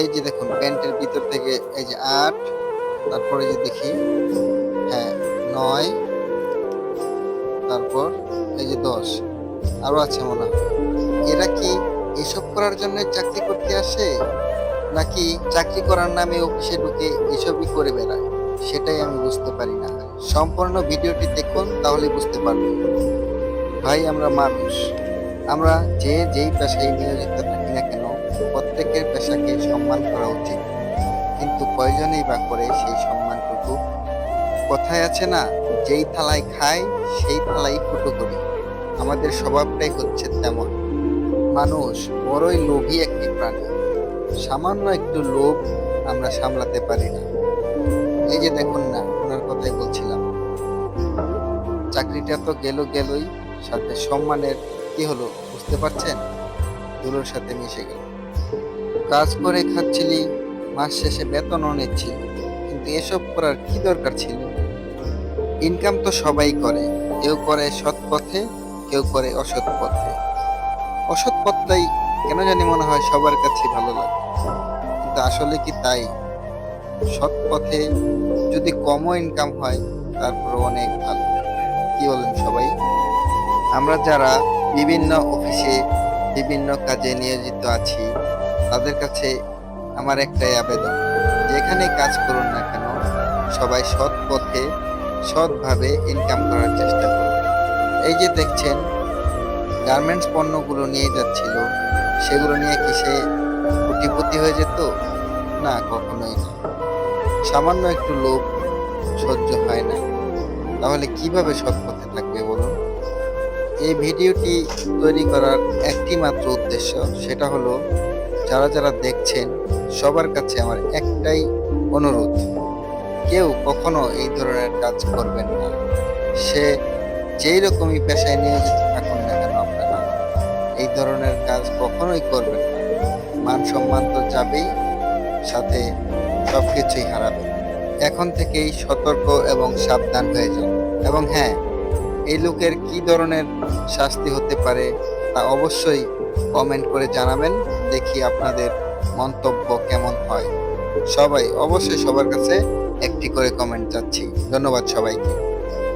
এই যে দেখুন, প্যান্টের ভিতর থেকে এই যে আট, তারপরে যে দেখি হ্যাঁ নয়, তারপর এই যে দশ আরও আছে মনে হয়। এরা কি এসব করার জন্য চাকরি করতে আসে? নাকি চাকরি করার নামে অফিসে ঢুকে এসবই করে বেড়ায়? সেটাই আমি বুঝতে পারি না। সম্পূর্ণ ভিডিওটি দেখুন, তাহলে বুঝতে পারবেন। ভাই, আমরা মানুষ। আমরা যে যেই পেশায় নিয়োজিত প্রত্যেকের পেশাকে সম্মান করা উচিত। কিন্তু কয়জনেই বা করে সেই সম্মানটুকু? কথায় আছে না, যেই থালায় খায়, সেই থালাই ফুটো করি। আমাদের স্বভাবটাই হচ্ছে তেমন। মানুষ বড়ই লোভী একটি প্রাণী। সামান্য একটু লোভ আমরা সামলাতে পারি না। এই যে দেখুন না, ওনার কথাই বলছিলাম। চাকরিটা তো গেল গেলই, সাথে সম্মানের কি হলো, বুঝতে পারছেন? ধুলোর সাথে মিশে গেল। কাজ করে খাচ্ছিলি, মাস শেষে বেতনও নিচ্ছিল কিন্তু এসব করার কি দরকার ছিল? ইনকাম তো সবাই করে, কেউ করে সৎ পথে, কেউ করে অসৎ পথে। অসৎ পথটাই কেন জানি মনে হয় সবার কাছে ভালো লাগে। কিন্তু আসলে কি তাই? সৎ পথে যদি কমও ইনকাম হয় তারপর অনেক ভালো। কি বলেন সবাই? আমরা যারা বিভিন্ন অফিসে বিভিন্ন কাজে নিয়োজিত আছি তাদের কাছে আমার একটাই আবেদন যেখানে কাজ করুন না কেন, সবাই সৎ পথে, সৎভাবে ইনকাম করার চেষ্টা করুন। এই যে দেখছেন গার্মেন্টস পণ্যগুলো নিয়ে যাচ্ছিল, সেগুলো নিয়ে কি সে কোটিপতি হয়ে যেত? না, কখনোই না। সামান্য একটু লোভ সহ্য হয় না। তাহলে কীভাবে সৎ পথে থাকবে এই ভিডিওটি তৈরি করার একটি মাত্র উদ্দেশ্য, সেটা হলো যারা যারা দেখছেন, সবার কাছে আমার একটাই অনুরোধ, কেউ কখনো এই ধরনের কাজ করবেন না। সে যেই রকমই পেশায় নিয়োজিত থাকুন না কেন আপনারা, এই ধরনের কাজ কখনোই করবেন না। মান সম্মান তো যাবেই, সাথে সব কিছুই হারাবে। এখন থেকেই সতর্ক এবং সাবধান হয়ে যান। এবং হ্যাঁ এই লোকের কি ধরনের শাস্তি হতে পারে তা অবশ্যই কমেন্ট করে জানাবেন। দেখি আপনাদের মন্তব্য কেমন হয়। সবাই, অবশ্যই সবার কাছে একটি করে কমেন্ট চাচ্ছি। ধন্যবাদ সবাইকে।